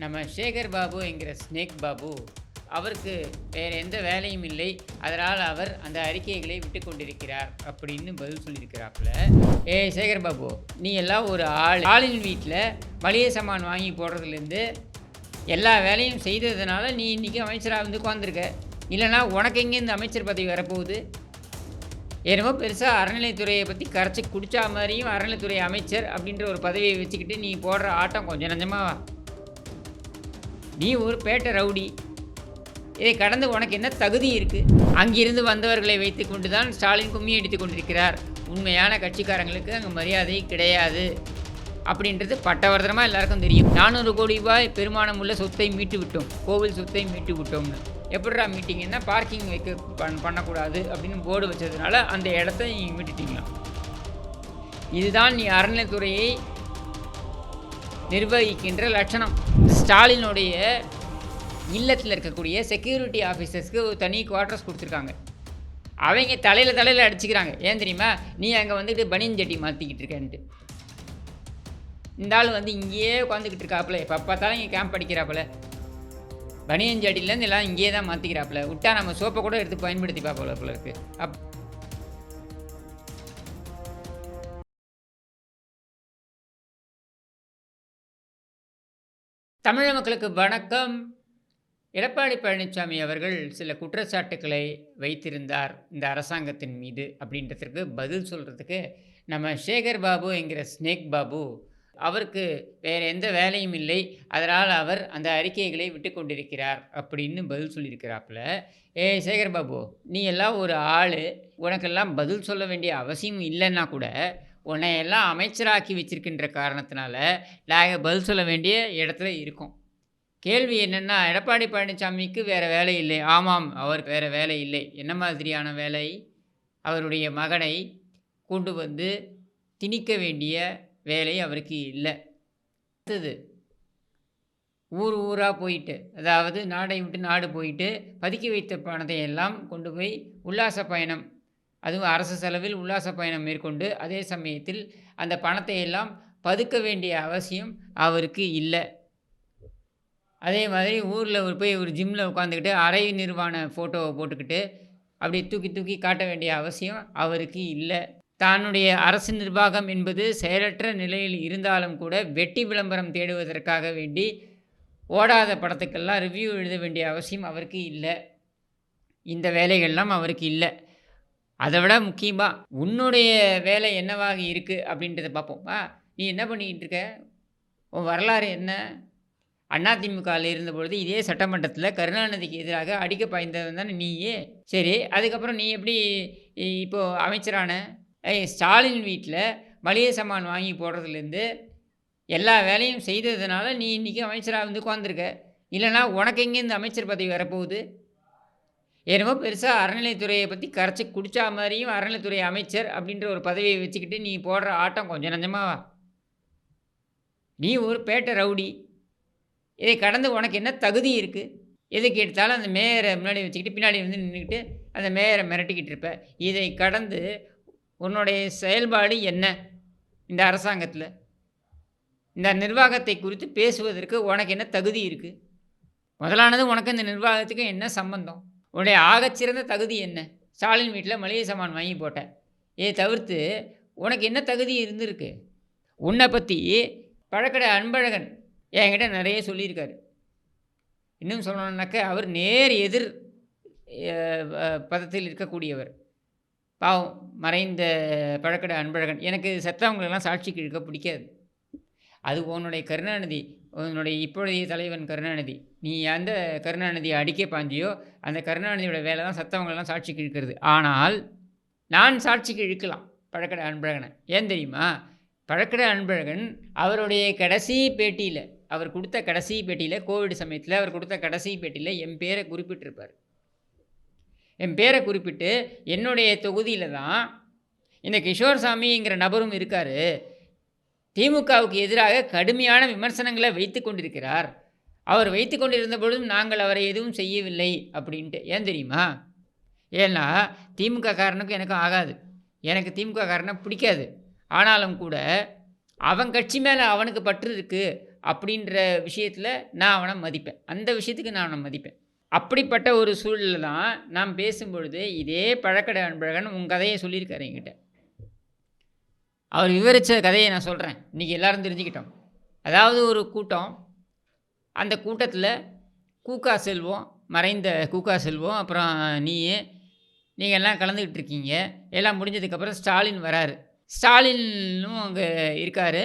நம்ம சேகர் பாபு என்கிற ஸ்னேக் பாபு அவருக்கு வேறு எந்த வேலையும் இல்லை. அதனால் அவர் அந்த அறிக்கைகளை விட்டு கொண்டிருக்கிறார் அப்படின்னு பதில் சொல்லியிருக்கிறாப்புல. ஏ சேகர் பாபு நீ எல்லாம் ஒரு ஆள். ஆளின் வீட்டில் மளிகை சாமான் வாங்கி போடுறதுலேருந்து எல்லா வேலையும் செய்ததுனால நீ இன்றைக்கி அமைச்சராக வந்து உட்காந்துருக்க இல்லைனா உனக்கு எங்கே இந்த அமைச்சர் பதவி வரப்போகுது? என்னமோ பெருசாக அறநிலைத்துறையை பற்றி கரைச்சி குடித்தா மாதிரியும் அறநிலைத்துறை அமைச்சர் அப்படின்ற ஒரு பதவியை வச்சுக்கிட்டு நீ போடுற ஆட்டம் கொஞ்சம் நஞ்சமாக நீ ஒரு பேட்டை ரவுடி. இதை கடந்து உனக்கு என்ன தகுதி இருக்குது அங்கிருந்து வந்தவர்களை வைத்துக்கொண்டு தான் ஸ்டாலின் கும்மி அடித்து கொண்டிருக்கிறார். உண்மையான கட்சிக்காரங்களுக்கு அங்கே மரியாதை கிடையாது. அப்படின்றது பட்டவர்தனமாக எல்லாருக்கும் தெரியும். நானூறு கோடி ரூபாய் பெருமானம் உள்ள சொத்தை மீட்டு விட்டோம். கோவில் சொத்தை மீட்டு விட்டோம்னு. எப்படிடா மீட்டிங்கன்னா பார்க்கிங் வைக்க பண் பண்ணக்கூடாது அப்படின்னு போர்டு வச்சதுனால அந்த இடத்த நீங்கள் மீட்டுட்டீங்களாம் இதுதான் நீ அறநிலைத்துறையை நிர்வகிக்கின்ற லட்சணம். ஸ்டாலினுடைய இல்லத்தில் இருக்கக்கூடிய செக்யூரிட்டி ஆஃபீஸர்ஸ்க்கு ஒரு தனி குவார்ட்டர்ஸ் கொடுத்துருக்காங்க. அவங்க தலையில் தலையில் அடிச்சுக்கிறாங்க. ஏன் தெரியுமா? நீ அங்கே வந்துட்டு பனியன் ஜட்டி மாற்றிக்கிட்டு இருக்கேன்ட்டு இந்த ஆள் வந்து இங்கேயே உட்காந்துக்கிட்டு இருக்காப்புல. எப்போ பார்த்தாலும் இங்கே கேம்ப் அடிக்கிறாப்புல. பனியன் ஜட்டிலேருந்து எல்லாம் இங்கேயே தான் மாற்றிக்கிறாப்புல விட்டா நம்ம சோப்பை கூட எடுத்து பயன்படுத்தி பார்ப்போம் இருக்குது அப் தமிழக மக்களுக்கு வணக்கம். எடப்பாடி பழனிசாமி அவர்கள் சில குற்றச்சாட்டுக்களை வைத்திருந்தார் இந்த அரசாங்கத்தின் மீது அப்படின்றதுக்கு பதில் சொல்கிறதுக்கு நம்ம சேகர் பாபு என்கிற ஸ்னேக் பாபு அவருக்கு வேறு எந்த வேலையும் இல்லை. அதனால் அவர் அந்த அறிக்கைகளை விட்டு கொண்டிருக்கிறார் அப்படின்னு பதில் சொல்லியிருக்கிறாப்புல. ஏ சேகர் பாபு நீ எல்லாம் ஒரு ஆள். உனக்கெல்லாம் பதில் சொல்ல வேண்டிய அவசியம் இல்லைன்னா கூட உன்னை எல்லாம் அமைச்சராக்கி வச்சிருக்கின்ற காரணத்தினால நாங்கள் பதில் சொல்ல வேண்டிய இடத்துல இருக்கோம். கேள்வி என்னென்னா எடப்பாடி பழனிசாமிக்கு வேறு வேலை இல்லை. ஆமாம் அவர் வேறு வேலை இல்லை. என்ன மாதிரியான வேலை? அவருடைய மகனை கொண்டு வந்து திணிக்க வேண்டிய வேலை அவருக்கு இல்லை. அடுத்தது ஊர் ஊராக போயிட்டு அதாவது நாடை விட்டு நாடு போயிட்டு பதுக்கி வைத்த பணத்தை எல்லாம் கொண்டு போய் உல்லாச பயணம் அதுவும் அரசு செலவில் உல்லாச பயணம் மேற்கொண்டு அதே சமயத்தில் அந்த பணத்தை எல்லாம் பதுக்க வேண்டிய அவசியம் அவருக்கு இல்லை. அதே மாதிரி ஊரில் ஒரு போய் ஒரு ஜிம்மில் உட்காந்துக்கிட்டு அரை நிர்வாண ஃபோட்டோவை போட்டுக்கிட்டு அப்படி தூக்கி தூக்கி காட்ட வேண்டிய அவசியம் அவருக்கு இல்லை. தன்னுடைய அரசு நிர்வாகம் என்பது செயலற்ற நிலையில் இருந்தாலும் கூட வெட்டி விளம்பரம் தேடுவதற்காக வேண்டி ஓடாத படத்துக்கெல்லாம் ரிவ்யூ எழுத வேண்டிய அவசியம் அவருக்கு இல்லை. இந்த வேலைகள்லாம் அவருக்கு இல்லை. அதை விட முக்கியமாக உன்னுடைய வேலை என்னவாக இருக்குது அப்படின்றத பார்ப்போம். ஆ நீ என்ன பண்ணிக்கிட்டு இருக்க? உன் வரலாறு என்ன? அதிமுகவில் இருந்தபொழுது இதே சட்டமன்றத்தில் கருணாநிதிக்கு எதிராக அடிக்க பாய்ந்தவன் தானே நீயே. சரி அதுக்கப்புறம் நீ எப்படி இப்போது அமைச்சரான ஸ்டாலின் வீட்டில் மளிகை சாமான் வாங்கி போடுறதுலேருந்து எல்லா வேலையும் செய்ததுனால நீ இன்றைக்கி அமைச்சராக வந்து உட்காந்துருக்க இல்லைனா உனக்கு எங்கே இந்த அமைச்சர் பதவி வரப்போகுது? என்னமோ பெருசாக அறநிலைத்துறையை பற்றி கரைச்சி குடித்தா மாதிரியும் அறநிலைத்துறை அமைச்சர் அப்படின்ற ஒரு பதவியை வச்சுக்கிட்டு நீ போடுற ஆட்டம் கொஞ்சம் நஞ்சமாவா நீ ஒரு பேட்டை ரவுடி. இதை கடந்து உனக்கு என்ன தகுதி இருக்குது எதுக்கு எடுத்தாலும் அந்த மேயரை முன்னாடி வச்சுக்கிட்டு பின்னாடி வந்து நின்றுக்கிட்டு அந்த மேயரை மிரட்டிக்கிட்டு இருப்ப. இதை கடந்து உன்னுடைய செயல்பாடு என்ன இந்த அரசாங்கத்தில்? இந்த நிர்வாகத்தை குறித்து பேசுவதற்கு உனக்கு என்ன தகுதி இருக்குது முதலானது உனக்கு இந்த நிர்வாகத்துக்கு என்ன சம்பந்தம்? உன்னுடைய ஆகச்சிறந்த தகுதி என்ன? ஸ்டாலின் வீட்டில் மளிகை சாமான் வாங்கி போட்டேன். இதை தவிர்த்து உனக்கு என்ன தகுதி இருந்திருக்கு? உன்னை பற்றி பழக்கடை அன்பழகன் என்கிட்ட நிறைய சொல்லியிருக்காரு. இன்னும் சொல்லணுன்னாக்க அவர் நேர் எதிர் பதத்தில் இருக்கக்கூடியவர். பாவம் மறைந்த பழக்கடை அன்பழகன். எனக்கு செத்தவங்களெல்லாம் சாட்சிக்கு இருக்க பிடிக்காது. அது உன்னுடைய கருணாநிதி உன்னுடைய இப்பொழுதைய தலைவன் கருணாநிதி. நீ அந்த கருணாநிதியை அடிக்க பாஞ்சியோ அந்த கருணாநிதியோட வேலை தான் சத்தவங்களெல்லாம் சாட்சிக்கு இழுக்கிறது ஆனால் நான் சாட்சிக்கு இழுக்கலாம் பழக்கடை அன்பழகனை. ஏன் தெரியுமா? பழக்கடை அன்பழகன் அவருடைய கடைசி பேட்டியில் அவர் கொடுத்த கடைசி பேட்டியில் கோவிட் சமயத்தில் அவர் கொடுத்த கடைசி பேட்டியில் என் பேரை குறிப்பிட்டிருப்பார். என் பேரை குறிப்பிட்டு என்னுடைய தொகுதியில் தான் இந்த கிஷோர் சாமிங்கிற நபரும் இருக்கார். திமுகவுக்கு எதிராக கடுமையான விமர்சனங்களை வைத்து கொண்டிருக்கிறார். அவர் வைத்து கொண்டிருந்த பொழுதும் நாங்கள் அவரை எதுவும் செய்யவில்லை அப்படின்ட்டு. ஏன் தெரியுமா? ஏன்னா திமுக காரனுக்கும் எனக்கும் ஆகாது. எனக்கு திமுக காரனை பிடிக்காது. ஆனாலும் கூட அவன் கட்சி மேலே அவனுக்கு பற்று இருக்குது அப்படின்ற விஷயத்தில் நான் அவனை மதிப்பேன். அந்த விஷயத்துக்கு நான் அவனை மதிப்பேன். அப்படிப்பட்ட ஒரு சூழலில் தான் நான் பேசும்பொழுது இதே பழக்கடை அன்பழகன் உன் கதையை சொல்லியிருக்காரு என்கிட்ட. அவர் விவரித்த கதையை நான் சொல்கிறேன் இன்றைக்கி எல்லோரும் தெரிஞ்சுக்கிட்டோம். அதாவது ஒரு கூட்டம். அந்த கூட்டத்தில் கூக்கா செல்வம் மறைந்த கூக்கா செல்வம் அப்புறம் நீ நீங்கள் எல்லாம் கலந்துக்கிட்டு இருக்கீங்க. எல்லாம் முடிஞ்சதுக்கப்புறம் ஸ்டாலின் வராரு. ஸ்டாலினும் அங்கே இருக்கார்.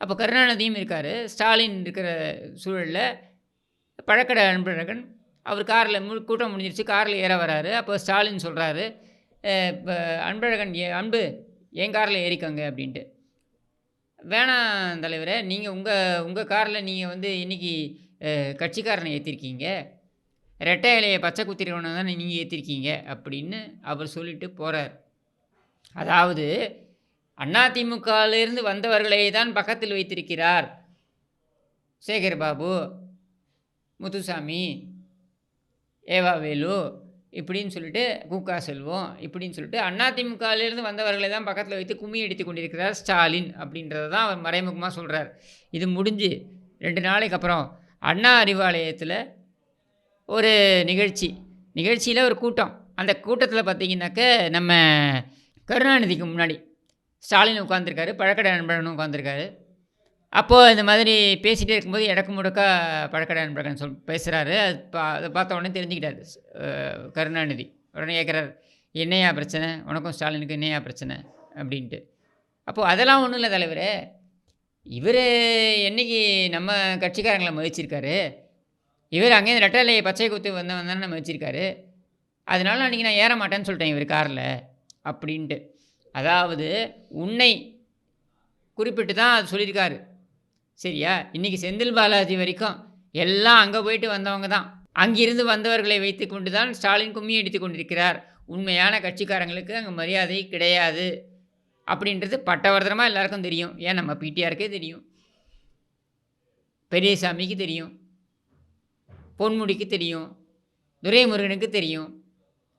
அப்போ கருணாநிதியும் இருக்கார். ஸ்டாலின் இருக்கிற சூழலில் பழக்கடை அன்பழகன் அவர் காரில் மு கூட்டம் முடிஞ்சிருச்சு காரில் ஏற வராரு. அப்போ ஸ்டாலின் சொல்கிறாரு இப்போ அன்பழகன் அன்பு என் காரில் ஏறிக்கோங்க அப்படின்ட்டு. வேணாம் தலைவரே நீங்கள் உங்கள் உங்கள் காரில் நீங்கள் வந்து இன்றைக்கி கட்சிக்காரனை ஏற்றிருக்கீங்க ரெட்டை இலையை பச்சை குத்திரவனை தானே நீங்கள் ஏற்றிருக்கீங்க அப்படின்னு அவர் சொல்லிட்டு போகிறார் அதாவது அதிமுகவிலிருந்து வந்தவர்களை தான் பக்கத்தில் வைத்திருக்கிறார். சேகர் பாபு முத்துசாமி ஏவாவேலு இப்படின்னு சொல்லிட்டு கூக்கா செல்வம். இப்படின்னு சொல்லிட்டு அதிமுகவிலிருந்து வந்தவர்களை தான் பக்கத்தில் வைத்து கும்மி அடித்து கொண்டிருக்கிறார் ஸ்டாலின் அப்படின்றத தான் அவர் மறைமுகமாக சொல்கிறார் இது முடிஞ்சு ரெண்டு நாளைக்கு அப்புறம் அண்ணா அறிவாலயத்தில் ஒரு நிகழ்ச்சி. நிகழ்ச்சியில் ஒரு கூட்டம். அந்த கூட்டத்தில் பார்த்திங்கனாக்க நம்ம கருணாநிதிக்கு முன்னாடி ஸ்டாலின் உட்காந்துருக்காரு பழக்கடை நண்பனும் உட்காந்துருக்காரு அப்போது இந்த மாதிரி பேசிகிட்டே இருக்கும்போது இடக்கு முடக்கா பழக்கடை நண்பர்கள் சொல் பேசுகிறாரு அது பா அதை பார்த்த உடனே தெரிஞ்சுக்கிட்டாரு. கருணாநிதி. உடனே கேட்குறாரு என்னையா பிரச்சனை? உனக்கும் ஸ்டாலினுக்கு என்னையா பிரச்சனை? அப்படின்ட்டு. அப்போது அதெல்லாம் ஒன்றும் இல்லை தலைவரே. இவர் என்றைக்கு நம்ம கட்சிக்காரங்களை மதிச்சிருக்காரு? இவர் அங்கேருந்து ரெட்டலையை பச்சை குத்து வந்தவன் தானே மதிச்சிருக்காரு. அதனால அன்றைக்கி நான் ஏற மாட்டேன்னு சொல்லிட்டேன் இவர் காரில். அப்படின்ட்டு. அதாவது உன்னை குறிப்பிட்டு தான் அது சொல்லியிருக்காரு. சரியா? இன்றைக்கி செந்தில் பாலாஜி வரைக்கும் எல்லாம் அங்கே போயிட்டு வந்தவங்க தான். அங்கிருந்து வந்தவர்களை வைத்து கொண்டு தான் ஸ்டாலின் கும்மி அடித்து கொண்டிருக்கிறார். உண்மையான கட்சிக்காரங்களுக்கு அங்கே மரியாதை கிடையாது. அப்படின்றது பட்டவர்தனமாக எல்லாருக்கும் தெரியும். ஏன்? நம்ம பிடிஆருக்கே தெரியும். பெரியசாமிக்கு தெரியும். பொன்முடிக்கு தெரியும். துரைமுருகனுக்கு தெரியும்.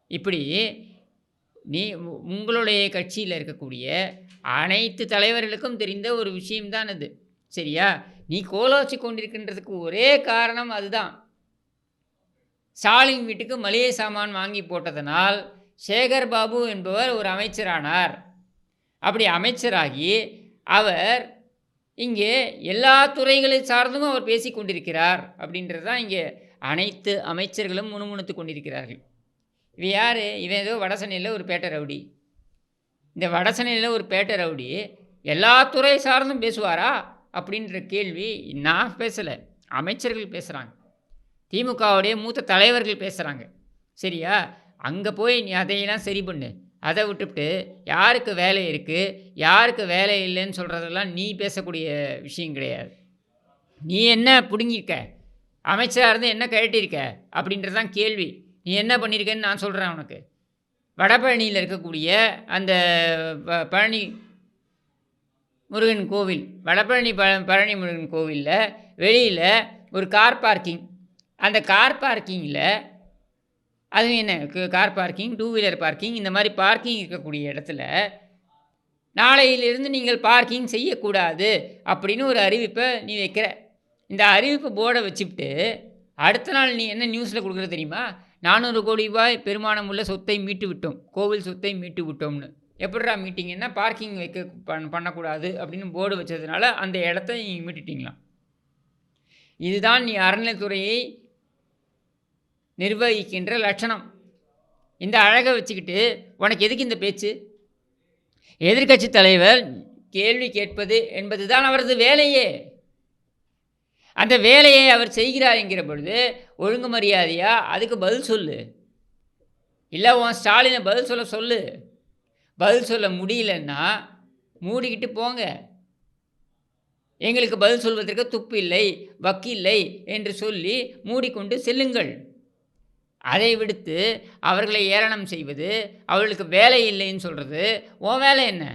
இப்படி நீ உங்களுடைய கட்சியில் இருக்கக்கூடிய அனைத்து தலைவர்களுக்கும் தெரிந்த ஒரு விஷயம்தான் அது. சரியா? நீ கோலோச்சி கொண்டிருக்கின்றதுக்கு ஒரே காரணம் அதுதான். ஸ்டாலின் வீட்டுக்கு மளிகை சாமான் வாங்கி போட்டதனால் சேகர் பாபு என்பவர் ஒரு அமைச்சரானார். அப்படி அமைச்சராகி அவர் இங்கே எல்லா துறைகளை சார்ந்தும் அவர் பேசி கொண்டிருக்கிறார் அப்படின்றது தான் இங்கே அனைத்து அமைச்சர்களும் முணுமுணுத்து கொண்டிருக்கிறார்கள். இவன் யார்? இவன் ஏதோ வடசனையில் ஒரு பேட்டை ரவுடி. இந்த வடசனையில் ஒரு பேட்டை ரவுடி எல்லா துறை சார்ந்தும் பேசுவாரா? அப்படின்ற கேள்வி நான் பேசலை. அமைச்சர்கள் பேசுகிறாங்க திமுகவுடைய மூத்த தலைவர்கள் பேசுகிறாங்க சரியா? அங்கே போய் நீ அதையெல்லாம் சரி பண்ணு. அதை விட்டுவிட்டு யாருக்கு வேலை இருக்குது யாருக்கு வேலை இல்லைன்னு சொல்கிறதெல்லாம் நீ பேசக்கூடிய விஷயம் கிடையாது. நீ என்ன பிடுங்கியிருக்க? அமைச்சராக இருந்து என்ன கழட்டியிருக்க? அப்படின்றதான் கேள்வி. நீ என்ன பண்ணியிருக்கேன்னு நான் சொல்கிறேன் உனக்கு. வடபழனியில் இருக்கக்கூடிய அந்த பழனி முருகன் கோவில் வடபழனி ப பழனி முருகன் கோவிலில் வெளியில் ஒரு கார் பார்க்கிங் அந்த கார் பார்க்கிங்கில் அதுவும் என்ன? Car parking two wheeler parking இந்த மாதிரி பார்க்கிங் இருக்கக்கூடிய இடத்துல நாளையிலிருந்து நீங்கள் பார்க்கிங் செய்யக்கூடாது அப்படின்னு ஒரு அறிவிப்பை நீ வைக்கிற. இந்த அறிவிப்பு போர்டை வச்சுக்கிட்டு அடுத்த நாள் நீ என்ன நியூஸில் கொடுக்குறது தெரியுமா? நானூறு கோடி ரூபாய் பெருமானம் உள்ள சொத்தை மீட்டு விட்டோம் கோவில் சொத்தை மீட்டு விட்டோம்னு எப்படிடா மீட்டிங்கன்னா பார்க்கிங் வைக்க பண் பண்ணக்கூடாது அப்படின்னு போர்டு வச்சதுனால அந்த இடத்த நீங்கள் மீட்டுட்டிங்களாம் இதுதான் நீ அறநிலைத்துறையை நிர்வகிக்கின்ற லட்சணம். இந்த அழகை வச்சுக்கிட்டு உனக்கு எதுக்கு இந்த பேச்சு? எதிர்கட்சி தலைவர் கேள்வி கேட்பது என்பது தான் அவரது வேலையே. அந்த வேலையை அவர் செய்கிறார் என்கிற பொழுது ஒழுங்கு மரியாதையாக அதுக்கு பதில் சொல்லு. இல்லை உன் ஸ்டாலினை பதில் சொல்ல சொல்லு. பதில் சொல்ல முடியலன்னா மூடிக்கிட்டு போங்க. எங்களுக்கு பதில் சொல்வதற்கு துப்பு இல்லை வக்கில்லை என்று சொல்லி மூடிக்கொண்டு செல்லுங்கள். அதை விடுத்து அவர்களை ஏளனம் செய்வது அவர்களுக்கு வேலை இல்லைன்னு சொல்கிறது உன் வேலை என்ன?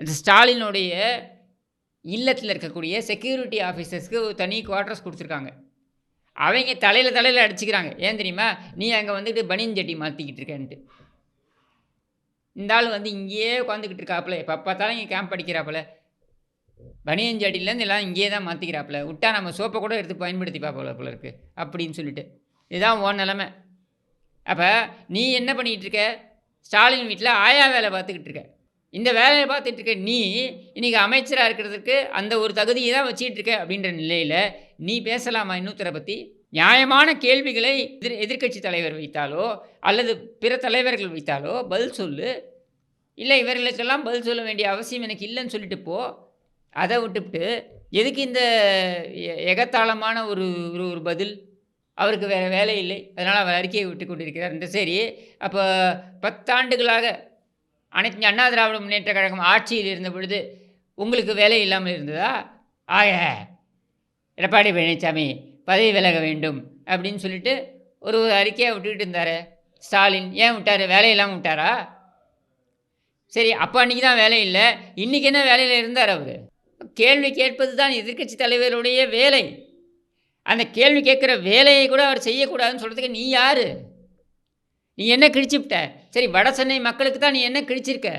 இந்த ஸ்டாலினுடைய இல்லத்தில் இருக்கக்கூடிய செக்யூரிட்டி ஆஃபீஸர்ஸ்க்கு ஒரு தனி குவார்ட்டர்ஸ் கொடுத்துருக்காங்க. அவங்க தலையில் தலையில் அடிச்சுக்கிறாங்க. ஏன் தெரியுமா? நீ அங்கே வந்துட்டு பனியன் ஜட்டி மாற்றிக்கிட்டு இருக்கேன்ட்டு. இந்த ஆள் வந்து இங்கேயே உட்காந்துக்கிட்டு இருக்காப்புல. எப்போ பார்த்தாலும் இங்கே கேம்ப் அடிக்கிறாப்புல பனியஞ்சடியிலேருந்து எல்லாம் இங்கேயே தான் மாற்றிக்கிறாப்புல விட்டா நம்ம சோப்பை கூட எடுத்து பயன்படுத்தி பார்ப்போம் போல இருக்கு. அப்படின்னு சொல்லிட்டு. இதுதான் ஓன் நிலமை. அப்போ நீ என்ன பண்ணிகிட்டு இருக்க? ஸ்டாலின் வீட்டில் ஆயா வேலை பார்த்துக்கிட்டு இருக்க. இந்த வேலையை பார்த்துட்டு இருக்க நீ இன்னைக்கு அமைச்சராக இருக்கிறதுக்கு அந்த ஒரு தகுதியை தான் வச்சுக்கிட்டு இருக்க அப்படின்ற நிலையில் நீ பேசலாமா இன்னொருத்தரை பற்றி நியாயமான கேள்விகளை எதிர் எதிர்க்கட்சி தலைவர் வைத்தாலோ அல்லது பிற தலைவர்கள் வைத்தாலோ பதில் சொல்லு. இல்லை இவர்களுக்கெல்லாம் பதில் சொல்ல வேண்டிய அவசியம் எனக்கு இல்லைன்னு சொல்லிட்டு போ. அதை விட்டுவிட்டு எதுக்கு இந்த எ- எகத்தாளமான ஒரு ஒரு ஒரு பதில்? அவருக்கு வேறு வேலை இல்லை. அதனால் அவர் அறிக்கையை விட்டு கொண்டிருக்கிறார். என்று சரி அப்போ பத்தாண்டுகளாக அனைத்து அண்ணா திராவிட முன்னேற்ற கழகம் ஆட்சியில் இருந்த பொழுது உங்களுக்கு வேலை இல்லாமல் இருந்ததா? ஆக எடப்பாடி பழனிசாமி பதவி விலக வேண்டும் அப்படின்னு சொல்லிட்டு ஒரு ஒரு அறிக்கையை விட்டுக்கிட்டு இருந்தார். ஸ்டாலின் ஏன் விட்டார்? வேலையெல்லாம் விட்டாரா? சரி அப்போ அன்றைக்கி தான் வேலை இல்லை. இன்றைக்கி என்ன வேலையில் இருந்தார் அவர்? கேள்வி கேட்பது தான் எதிர்க்கட்சி தலைவருடைய வேலை. அந்த கேள்வி கேட்குற வேலையை கூட அவர் செய்யக்கூடாதுன்னு சொல்கிறதுக்கு நீ யார்? நீ என்ன கிழிச்சுவிட்ட சரி வட சென்னை மக்களுக்கு தான் நீ என்ன கிழிச்சிருக்க?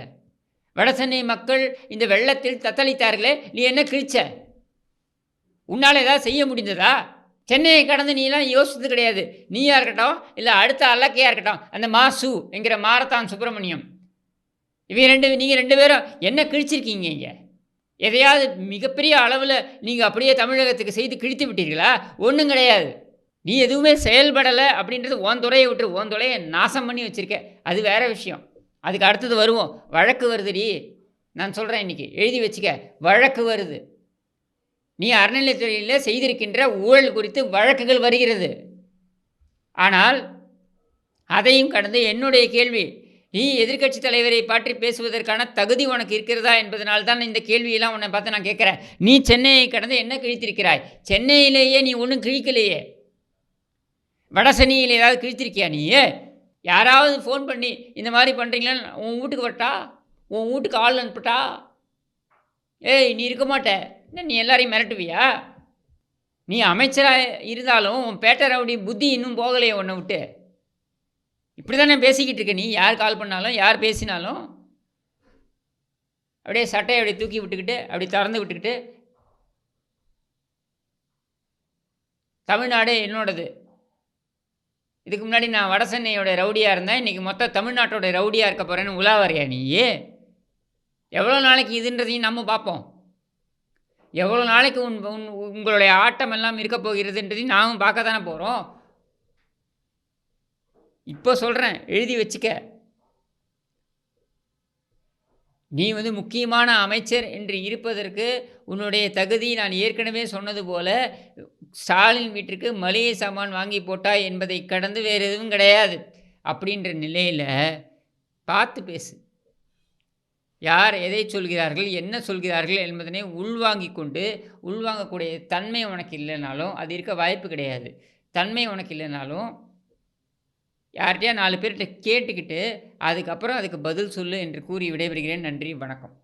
வட சென்னை மக்கள் இந்த வெள்ளத்தில் தத்தளித்தார்களே நீ என்ன கிழிச்ச? உன்னால் ஏதாவது செய்ய முடிந்ததா? சென்னையை கடந்து நீலாம் யோசித்தது கிடையாது. நீயா இருக்கட்டும் இல்லை அடுத்த அல்லக்கையாக இருக்கட்டும் அந்த மா சு என்கிற மாரத்தான் சுப்பிரமணியம். இவங்க ரெண்டு நீங்கள் ரெண்டு பேரும் என்ன கிழிச்சிருக்கீங்க இங்கே? எதையாவது மிகப்பெரிய அளவில் நீங்கள் அப்படியே தமிழகத்துக்கு செய்து கிழித்து விட்டீர்களா? ஒன்றும் கிடையாது. நீ எதுவுமே செயல்படலை அப்படின்றது ஓன் துறையை விட்டு ஓன் துறையை நாசம் பண்ணி வச்சுருக்க. அது வேறு விஷயம். அதுக்கு அடுத்தது வருவோம். வழக்கு வருதுடி. நான் சொல்கிறேன் இன்றைக்கி எழுதி வச்சுக்க. வழக்கு வருது. நீ அறநிலையத்துறையில் செய்திருக்கின்ற ஊழல் குறித்து வழக்குகள் வருகிறது. ஆனால் அதையும் கடந்து என்னுடைய கேள்வி நீ எதிர்க்கட்சி தலைவரை பற்றி பேசுவதற்கான தகுதி உனக்கு இருக்கிறதா என்பதனால் தான் இந்த கேள்வியெல்லாம் உன்னை பார்த்து நான் கேட்குறேன். நீ சென்னையை கடந்து என்ன கிழித்திருக்கிறாய்? சென்னையிலேயே நீ ஒன்றும் கிழிக்கலையே. வடசென்னையில் ஏதாவது கிழித்திருக்கியா நீ யாராவது ஃபோன் பண்ணி இந்த மாதிரி பண்ணுறீங்களா உன் வீட்டுக்கு வரட்டா? உன் வீட்டுக்கு ஆள் அனுப்பட்டா? ஏய் நீ இருக்க மாட்ட. என்ன நீ எல்லாரையும் மிரட்டுவியா? நீ அமைச்சராக இருந்தாலும் உன் பேட்டை ரவுடி புத்தி இன்னும் போகலையே உன்னை விட்டு. இப்படி தானே பேசிக்கிட்டு இருக்க நீ. யார் கால் பண்ணாலும் யார் பேசினாலும் அப்படியே சட்டையை அப்படியே தூக்கி விட்டுக்கிட்டு அப்படி திறந்து விட்டுக்கிட்டு. தமிழ்நாடு என்னோடது. இதுக்கு முன்னாடி நான் வட சென்னையோட ரவுடியாக இருந்தேன். இன்றைக்கி மொத்த தமிழ்நாட்டோட ரவுடியாக இருக்க போகிறேன்னு உலாவறியா நீ எவ்வளோ நாளைக்கு இதுன்றதையும் நம்ம பார்ப்போம். எவ்வளோ நாளைக்கு உன் உன் உங்களுடைய ஆட்டம் எல்லாம் இருக்க போகிறதுன்றதையும் நாமும் பார்க்க தானே போகிறோம் இப்போ சொல்கிறேன் எழுதி வச்சுக்க. நீ வந்து முக்கியமான அமைச்சர் என்று இருப்பதற்கு உன்னுடைய தகுதி நான் ஏற்கனவே சொன்னது போல ஸ்டாலின் வீட்டிற்கு மளிகை சாமான் வாங்கி போட்டாய் என்பதை கடந்து வேறு எதுவும் கிடையாது. அப்படின்ற நிலையில் பார்த்து பேசு. யார் எதை சொல்கிறார்கள் என்ன சொல்கிறார்கள் என்பதனை உள்வாங்கி கொண்டு உள்வாங்கக்கூடிய தன்மை உனக்கு இல்லைனாலும் அது இருக்க வாய்ப்பு கிடையாது. தன்மை உனக்கு இல்லைனாலும் யார்கிட்டயா நாலு பேர்கிட்ட கேட்டுக்கிட்டு அதுக்கப்புறம் அதுக்கு பதில் சொல்லு என்று கூறி விடைபெறுகிறேன். நன்றி வணக்கம்.